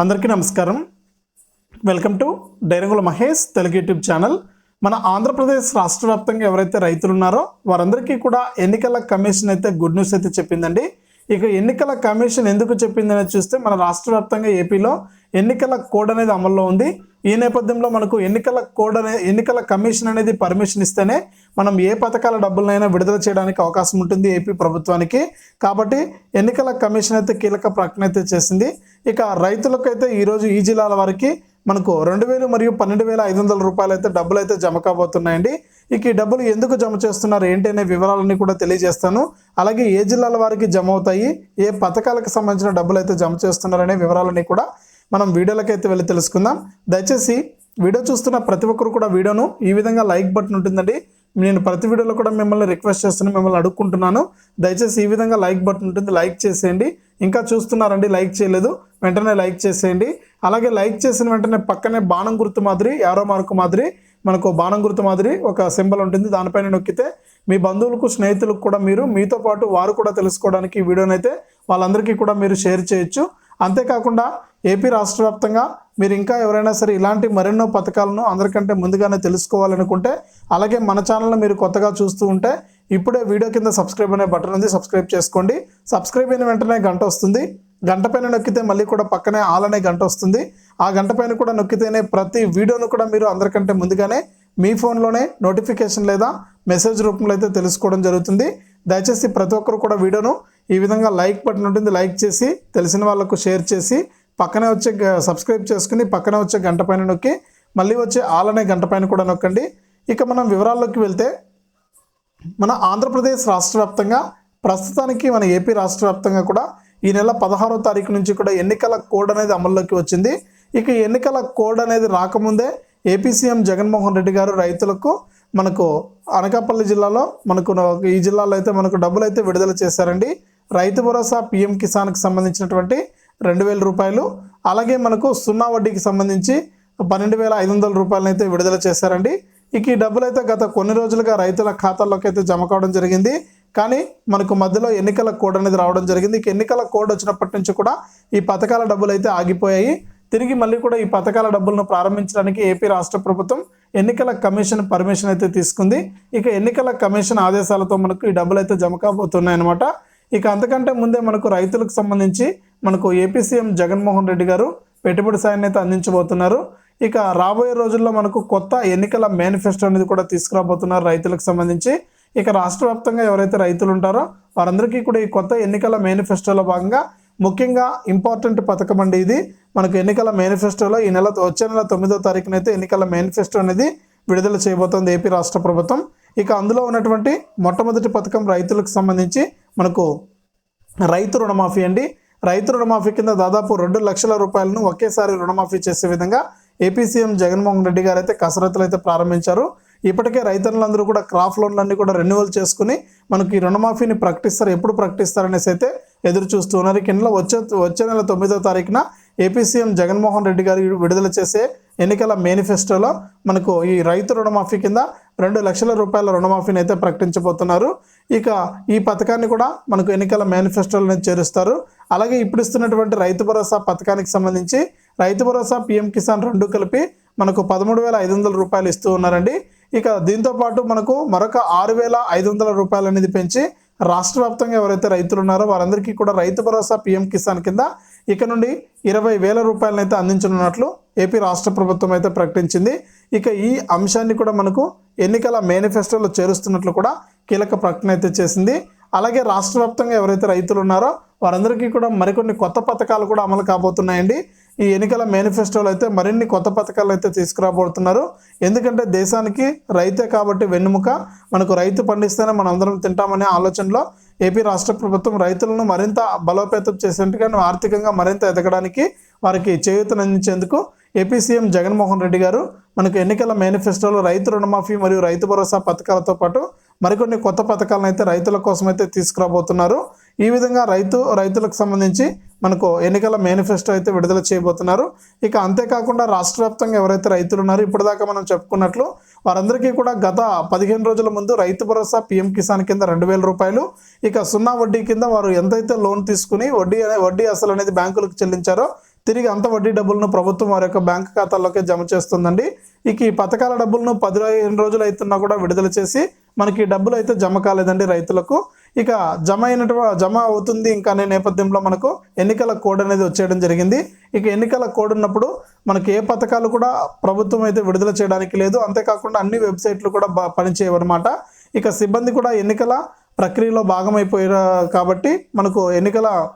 అందరికీ నమస్కారం. Welcome to డైరంగుల మహేష్ తెలుగు యూట్యూబ్ ఛానల్ మన ఆంధ్రప్రదేశ్ రాష్ట్ర వ్యాప్తంగా ఎవరైతే రైతులు ఉన్నారో వారందరికీ కూడా ఎన్నికల కమిషన్ అయితే గుడ్ న్యూస్ అయితే చెప్పిందండి. ఇక ఎన్నికల కమిషన్ ఎందుకు చెప్పిందని చూస్తే మన రాష్ట్ర వ్యాప్తంగా ఏపీలో ఎన్నికల కోడ్ అనేది అమల్లో ఉంది. ఈ నేపథ్యంలో మనకు ఎన్నికల కోడ్ అనే ఎన్నికల కమిషన్ అనేది పర్మిషన్ ఇస్తేనే మనం ఏ పథకాల డబ్బులనైనా విడుదల చేయడానికి అవకాశం ఉంటుంది ఏపీ ప్రభుత్వానికి. కాబట్టి ఎన్నికల కమిషన్ అయితే కీలక ప్రకటన అయితే చేసింది. ఇక రైతులకైతే ఈరోజు ఈ జిల్లాల వారికి మనకు రెండు వేలు మరియు పన్నెండు వేల ఐదు వందల రూపాయలు అయితే డబ్బులు అయితే జమ కాబోతున్నాయండి. ఇక ఈ డబ్బులు ఎందుకు జమ చేస్తున్నారు ఏంటి అనే వివరాలన్నీ కూడా తెలియజేస్తాను. అలాగే ఏ జిల్లాల వారికి జమ అవుతాయి ఏ పథకాలకు సంబంధించిన డబ్బులు అయితే జమ చేస్తున్నారనే వివరాలన్నీ కూడా మనం వీడియోలకైతే వెళ్ళి తెలుసుకుందాం. దయచేసి వీడియో చూస్తున్న ప్రతి ఒక్కరు కూడా వీడియోను ఈ విధంగా లైక్ బటన్ ఉంటుందండి. నేను ప్రతి వీడియోలో కూడా మిమ్మల్ని రిక్వెస్ట్ చేస్తున్నాను మిమ్మల్ని అడుక్కుంటున్నాను. దయచేసి ఈ విధంగా లైక్ బటన్ ఉంటుంది లైక్ చేసేయండి. ఇంకా చూస్తున్నారండి లైక్ చేయలేదు వెంటనే లైక్ చేసేయండి. అలాగే లైక్ చేసిన వెంటనే పక్కనే బాణం గుర్తు మాదిరి యారో మార్కు మాదిరి మనకు బాణం గుర్తు మాదిరి ఒక సింబల్ ఉంటుంది. దానిపైన నొక్కితే మీ బంధువులకు స్నేహితులకు కూడా మీరు మీతో పాటు వారు కూడా తెలుసుకోవడానికి ఈ వీడియోనైతే వాళ్ళందరికీ కూడా మీరు షేర్ చేయొచ్చు. అంతేకాకుండా ఏపీ రాష్ట్ర వ్యాప్తంగా మీరు ఇంకా ఎవరైనా సరే ఇలాంటి మరెన్నో పథకాలను అందరికంటే ముందుగానే తెలుసుకోవాలనుకుంటే అలాగే మన ఛానల్ను మీరు కొత్తగా చూస్తూ ఉంటే ఇప్పుడే వీడియో కింద సబ్స్క్రైబ్ అనే బటన్ ఉంది సబ్స్క్రైబ్ చేసుకోండి. సబ్స్క్రైబ్ అయిన వెంటనే గంట వస్తుంది. గంట పైన నొక్కితే మళ్ళీ కూడా పక్కనే ఆల్ అనే గంట వస్తుంది. ఆ గంట పైన కూడా నొక్కితేనే ప్రతి వీడియోను కూడా మీరు అందరికంటే ముందుగానే మీ ఫోన్లోనే నోటిఫికేషన్ లేదా మెసేజ్ రూపంలో అయితే తెలుసుకోవడం జరుగుతుంది. దయచేసి ప్రతి ఒక్కరు కూడా వీడియోను ఈ విధంగా లైక్ బటన్ ఉంటుంది లైక్ చేసి తెలిసిన వాళ్ళకు షేర్ చేసి పక్కనే వచ్చే గ- సబ్స్క్రైబ్ చేసుకుని పక్కనే వచ్చే గంట పైన నొక్కి మళ్ళీ వచ్చే ఆల్ అనే గంట పైన కూడా నొక్కండి. ఇక మనం వివరాల్లోకి వెళ్తే మన ఆంధ్రప్రదేశ్ రాష్ట్ర వ్యాప్తంగా ప్రస్తుతానికి మన ఏపీ రాష్ట్ర వ్యాప్తంగా కూడా ఈ నెల పదహారో తారీఖు నుంచి కూడా ఎన్నికల కోడ్ అనేది అమల్లోకి వచ్చింది. ఇక ఎన్నికల కోడ్ అనేది రాకముందే ఏపీ సీఎం జగన్మోహన్ రెడ్డి గారు రైతులకు మనకు అనకాపల్లి జిల్లాలో మనకు ఈ జిల్లాలో అయితే మనకు డబ్బులు అయితే విడుదల చేశారండి. రైతు భరోసా పిఎం కిసాన్కి సంబంధించినటువంటి రెండు వేల రూపాయలు అలాగే మనకు సున్నా వడ్డీకి సంబంధించి పన్నెండు వేల ఐదు వందల రూపాయలను అయితే విడుదల చేశారండి. ఇక ఈ డబ్బులు అయితే గత కొన్ని రోజులుగా రైతుల ఖాతాల్లోకి అయితే జమ కావడం జరిగింది. కానీ మనకు మధ్యలో ఎన్నికల కోడ్ అనేది రావడం జరిగింది. ఇక ఎన్నికల కోడ్ వచ్చినప్పటి నుంచి కూడా ఈ పథకాల డబ్బులు అయితే ఆగిపోయాయి. తిరిగి మళ్ళీ కూడా ఈ పథకాల డబ్బులను ప్రారంభించడానికి ఏపీ రాష్ట్ర ప్రభుత్వం ఎన్నికల కమిషన్ పర్మిషన్ అయితే తీసుకుంది. ఇక ఎన్నికల కమిషన్ ఆదేశాలతో మనకు ఈ డబ్బులు అయితే జమ కాబోతున్నాయి అనమాట ఇక అంతకంటే ముందే మనకు రైతులకు సంబంధించి మనకు ఏపీ సీఎం జగన్మోహన్ రెడ్డి గారు పెట్టుబడి సాయాన్ని అయితే అందించబోతున్నారు. ఇక రాబోయే రోజుల్లో మనకు కొత్త ఎన్నికల మేనిఫెస్టో అనేది కూడా తీసుకురాబోతున్నారు రైతులకు సంబంధించి. ఇక రాష్ట్ర వ్యాప్తంగా ఎవరైతే రైతులు ఉంటారో వారందరికీ కూడా ఈ కొత్త ఎన్నికల మేనిఫెస్టోలో భాగంగా ముఖ్యంగా ఇంపార్టెంట్ పథకం అండి ఇది. మనకు ఎన్నికల మేనిఫెస్టోలో ఈ నెల వచ్చే నెల తొమ్మిదో తారీఖునైతే ఎన్నికల మేనిఫెస్టో అనేది విడుదల చేయబోతోంది ఏపీ రాష్ట్ర ప్రభుత్వం. ఇక అందులో ఉన్నటువంటి మొట్టమొదటి పథకం రైతులకు సంబంధించి మనకు రైతు రుణమాఫీ అండి. రైతు రుణమాఫీ కింద దాదాపు రెండు లక్షల రూపాయలను ఒకేసారి రుణమాఫీ చేసే విధంగా ఏపీ సీఎం జగన్మోహన్ రెడ్డి గారు అయితే కసరత్తులు అయితే ప్రారంభించారు. ఇప్పటికే రైతన్నులందరూ కూడా క్రాప్ లోన్లన్నీ కూడా రెన్యువల్ చేసుకుని మనకి ఈ రుణమాఫీని ప్రకటిస్తారు ఎప్పుడు ప్రకటిస్తారు అనేసి అయితే ఎదురు చూస్తూ ఉన్నారు. కింద వచ్చే వచ్చే నెల తొమ్మిదో తారీఖున ఏపీ సీఎం జగన్మోహన్ రెడ్డి గారు విడుదల చేసే ఎన్నికల మేనిఫెస్టోలో మనకు ఈ రైతు రుణమాఫీ కింద రెండు లక్షల రూపాయల రుణమాఫీని అయితే ప్రకటించబోతున్నారు. ఇక ఈ పథకాన్ని కూడా మనకు ఎన్నికల మేనిఫెస్టోలో చేరుస్తారు. అలాగే ఇప్పుడు ఇస్తున్నటువంటి రైతు భరోసా పథకానికి సంబంధించి రైతు భరోసా పిఎం కిసాన్ రెండు కలిపి మనకు పదమూడు వేల ఐదు వందల రూపాయలు ఇస్తూ ఉన్నారండి. ఇక దీంతో పాటు మనకు మరొక ఆరు వేల ఐదు వందల రూపాయలు అనేది పెంచి రాష్ట్ర వ్యాప్తంగా ఎవరైతే రైతులు ఉన్నారో వారందరికీ కూడా రైతు భరోసా పిఎం కిసాన్ కింద ఇక నుండి ఇరవై వేల రూపాయలను అయితే అందించనున్నట్లు ఏపీ రాష్ట్ర ప్రభుత్వం అయితే ప్రకటించింది. ఇక ఈ అంశాన్ని కూడా మనకు ఎన్నికల మేనిఫెస్టోలో చేరుస్తున్నట్లు కూడా కీలక ప్రకటన అయితే చేసింది. అలాగే రాష్ట్ర వ్యాప్తంగా ఎవరైతే రైతులు ఉన్నారో వారందరికీ కూడా మరికొన్ని కొత్త పథకాలు కూడా అమలు కాబోతున్నాయండి. ఈ ఎన్నికల మేనిఫెస్టోలో అయితే మరిన్ని కొత్త పథకాలు అయితే తీసుకురాబోతున్నారు. ఎందుకంటే దేశానికి రైతే కాబట్టి వెన్నుముక. మనకు రైతు పండిస్తేనే మనం అందరం తింటామనే ఆలోచనలో ఏపీ రాష్ట్ర ప్రభుత్వం రైతులను మరింత బలోపేతం చేసేట్టుగా ఆర్థికంగా మరింత ఎదగడానికి వారికి చేయూతనందించేందుకు ఏపీ సీఎం జగన్మోహన్ రెడ్డి గారు మనకు ఎన్నికల మేనిఫెస్టోలో రైతు రుణమాఫీ మరియు రైతు భరోసా పథకాలతో పాటు మరికొన్ని కొత్త పథకాలను అయితే రైతుల కోసం అయితే తీసుకురాబోతున్నారు. ఈ విధంగా రైతు రైతులకు సంబంధించి మనకు ఎన్నికల మేనిఫెస్టో అయితే విడుదల చేయబోతున్నారు. ఇక అంతేకాకుండా రాష్ట్ర వ్యాప్తంగా ఎవరైతే రైతులు ఉన్నారో ఇప్పటిదాకా మనం చెప్పుకున్నట్లు వారందరికీ కూడా గత పదిహేను రోజుల ముందు రైతు భరోసా పిఎం కిసాన్ కింద రెండు వేల రూపాయలు ఇక సున్నా వడ్డీ కింద వారు ఎంతైతే లోన్ తీసుకుని వడ్డీ అనే వడ్డీ అసలు అనేది బ్యాంకులకు చెల్లించారో తిరిగి అంత వడ్డీ డబ్బులను ప్రభుత్వం వారి యొక్క బ్యాంక్ ఖాతాల్లోకి జమ చేస్తుందండి. ఇక ఈ పథకాల డబ్బులను పదిహేను రోజులు అవుతున్నా కూడా విడుదల చేసి మనకి ఈ డబ్బులు అయితే జమ కాలేదండి రైతులకు. ఇక జమ అయినటు జమ అవుతుంది ఇంకా అనే నేపథ్యంలో మనకు ఎన్నికల కోడ్ అనేది వచ్చేయడం జరిగింది. ఇక ఎన్నికల కోడ్ ఉన్నప్పుడు మనకి ఏ పథకాలు కూడా ప్రభుత్వం అయితే విడుదల చేయడానికి లేదు. అంతేకాకుండా అన్ని వెబ్సైట్లు కూడా బా- పనిచేయవన్నమాట ఇక సిబ్బంది కూడా ఎన్నికల ప్రక్రియలో భాగమైపోయారు కాబట్టి మనకు ఎన్నికల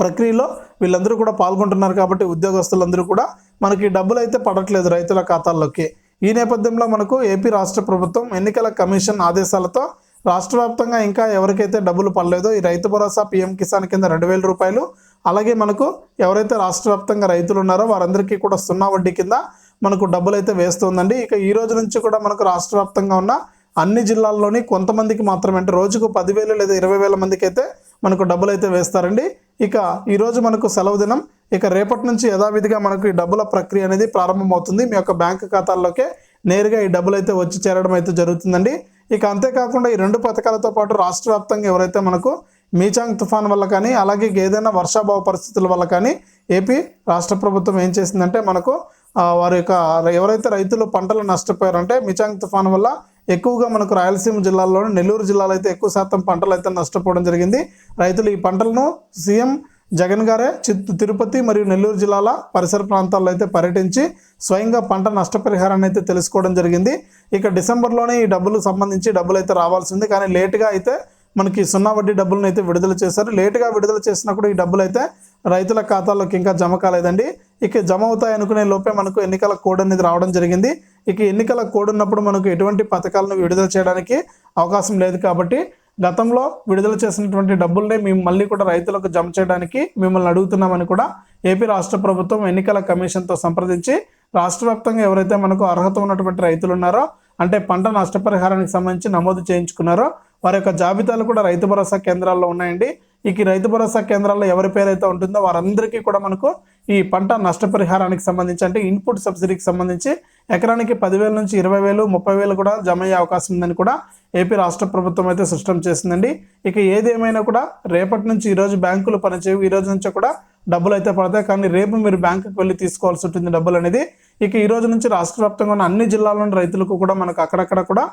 ప్రక్రియలో వీళ్ళందరూ కూడా పాల్గొంటున్నారు కాబట్టి ఉద్యోగస్తులందరూ కూడా మనకి డబ్బులు అయితే పడట్లేదు రైతుల ఖాతాల్లోకి. ఈ నేపథ్యంలో మనకు ఏపీ రాష్ట్ర ప్రభుత్వం ఎన్నికల కమిషన్ ఆదేశాలతో రాష్ట్ర వ్యాప్తంగా ఇంకా ఎవరికైతే డబ్బులు పడలేదో ఈ రైతు భరోసా పీఎం కిసాన్ కింద రెండు వేల రూపాయలు అలాగే మనకు ఎవరైతే రాష్ట్ర వ్యాప్తంగా రైతులు ఉన్నారో వారందరికీ కూడా సున్నా వడ్డీ కింద మనకు డబ్బులు అయితే వేస్తుందండి. ఇక ఈ రోజు నుంచి కూడా మనకు రాష్ట్ర వ్యాప్తంగా ఉన్న అన్ని జిల్లాల్లోని కొంతమందికి మాత్రమే అంటే రోజుకు పదివేలు లేదా ఇరవై వేల మందికి అయితే మనకు డబ్బులు అయితే వేస్తారండి. ఇక ఈరోజు మనకు సెలవు దినం. ఇక రేపటి నుంచి యథావిధిగా మనకు ఈ డబ్బుల ప్రక్రియ అనేది ప్రారంభమవుతుంది. మీ యొక్క బ్యాంక్ ఖాతాల్లోకే నేరుగా ఈ డబ్బులు అయితే వచ్చి చేరడం అయితే జరుగుతుందండి. ఇక అంతేకాకుండా ఈ రెండు పథకాలతో పాటు రాష్ట్ర వ్యాప్తంగా ఎవరైతే మనకు మీచాంగ్ తుఫాన్ వల్ల కానీ అలాగే ఏదైనా వర్షాభావ పరిస్థితుల వల్ల కానీ ఏపీ రాష్ట్ర ప్రభుత్వం ఏం చేసిందంటే మనకు వారి యొక్క ఎవరైతే రైతులు పంటలు నష్టపోయారంటే మిచాంగ్ తుఫాన్ వల్ల ఎక్కువగా మనకు రాయలసీమ జిల్లాల్లోని నెల్లూరు జిల్లాలో అయితే ఎక్కువ శాతం పంటలు అయితే నష్టపోవడం జరిగింది. రైతులు ఈ పంటలను సీఎం జగన్ గారే చిత్తు తిరుపతి మరియు నెల్లూరు జిల్లాల పరిసర ప్రాంతాల్లో అయితే పర్యటించి స్వయంగా పంట నష్టపరిహారాన్ని అయితే తెలుసుకోవడం జరిగింది. ఇక డిసెంబర్లోనే ఈ డబ్బులు సంబంధించి డబ్బులు అయితే రావాల్సింది. కానీ లేటుగా అయితే మనకి సున్నా వడ్డీ డబ్బులను అయితే విడుదల చేశారు. లేటుగా విడుదల చేసినప్పుడు ఈ డబ్బులు అయితే రైతుల ఖాతాలోకి ఇంకా జమ కాలేదండి. ఇక జమ అవుతాయి అనుకునే లోపే మనకు ఎన్నికల కోడ్ అనేది రావడం జరిగింది. ఇక ఎన్నికల కోడ్ ఉన్నప్పుడు మనకు ఎటువంటి పథకాలను విడుదల చేయడానికి అవకాశం లేదు కాబట్టి గతంలో విడుదల చేసినటువంటి డబ్బుల్ని మేము మళ్ళీ కూడా రైతులకు జమ చేయడానికి మిమ్మల్ని అడుగుతున్నామని కూడా ఏపీ రాష్ట్ర ప్రభుత్వం ఎన్నికల కమిషన్తో సంప్రదించి రాష్ట్ర వ్యాప్తంగా ఎవరైతే మనకు అర్హత ఉన్నటువంటి రైతులు ఉన్నారో అంటే పంట నష్టపరిహారానికి సంబంధించి నమోదు చేయించుకున్నారో వారి యొక్క జాబితాలు కూడా రైతు భరోసా కేంద్రాల్లో ఉన్నాయండి. ఇక ఈ రైతు భరోసా కేంద్రాల్లో ఎవరి పేరైతే ఉంటుందో వారందరికీ కూడా మనకు ఈ పంట నష్టపరిహారానికి సంబంధించి అంటే ఇన్పుట్ సబ్సిడీకి సంబంధించి ఎకరానికి పదివేల నుంచి ఇరవై వేలు ముప్పై వేలు కూడా జమ అయ్యే అవకాశం ఉందని కూడా ఏపీ రాష్ట్ర ప్రభుత్వం అయితే స్పష్టం చేసిందండి. ఇక ఏది ఏమైనా కూడా రేపటి నుంచి ఈరోజు బ్యాంకులు పనిచేయవు. ఈ రోజు నుంచి కూడా డబ్బులు అయితే పడతాయి. కానీ రేపు మీరు బ్యాంకుకి వెళ్ళి తీసుకోవాల్సి ఉంటుంది డబ్బులు అనేది. ఇక ఈ రోజు నుంచి రాష్ట్ర వ్యాప్తంగా ఉన్న అన్ని జిల్లాల్లోని రైతులకు కూడా మనకు అక్కడక్కడ కూడా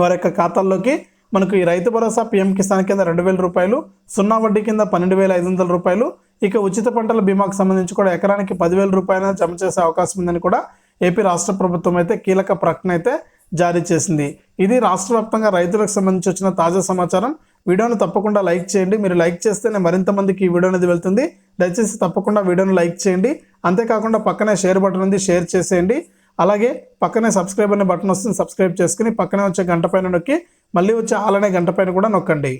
వారి యొక్క ఖాతాల్లోకి మనకు ఈ రైతు భరోసా పీఎం కిసాన్ కింద రెండు వేల రూపాయలు సున్నా వడ్డీ కింద పన్నెండు వేల ఐదు వందల రూపాయలు ఇక ఉచిత పంటల బీమాకు సంబంధించి కూడా ఎకరానికి పదివేల రూపాయల జమ చేసే అవకాశం ఉందని కూడా ఏపీ రాష్ట్ర ప్రభుత్వం అయితే కీలక ప్రకటన అయితే జారీ చేసింది. ఇది రాష్ట్ర వ్యాప్తంగా రైతులకు సంబంధించి వచ్చిన తాజా సమాచారం. వీడియోను తప్పకుండా లైక్ చేయండి. మీరు లైక్ చేస్తేనే మరింత మందికి ఈ వీడియో అనేది వెళ్తుంది. దయచేసి తప్పకుండా వీడియోను లైక్ చేయండి. అంతేకాకుండా పక్కనే షేర్ బటన్ ఉంది షేర్ చేసేయండి. అలాగే పక్కనే సబ్స్క్రైబ్ అనే బటన్ వస్తుంది సబ్స్క్రైబ్ చేసుకుని పక్కనే వచ్చే గంట పైన నొక్కి మళ్ళీ వచ్చే ఆలనే గంట పైన కూడా నొక్కండి.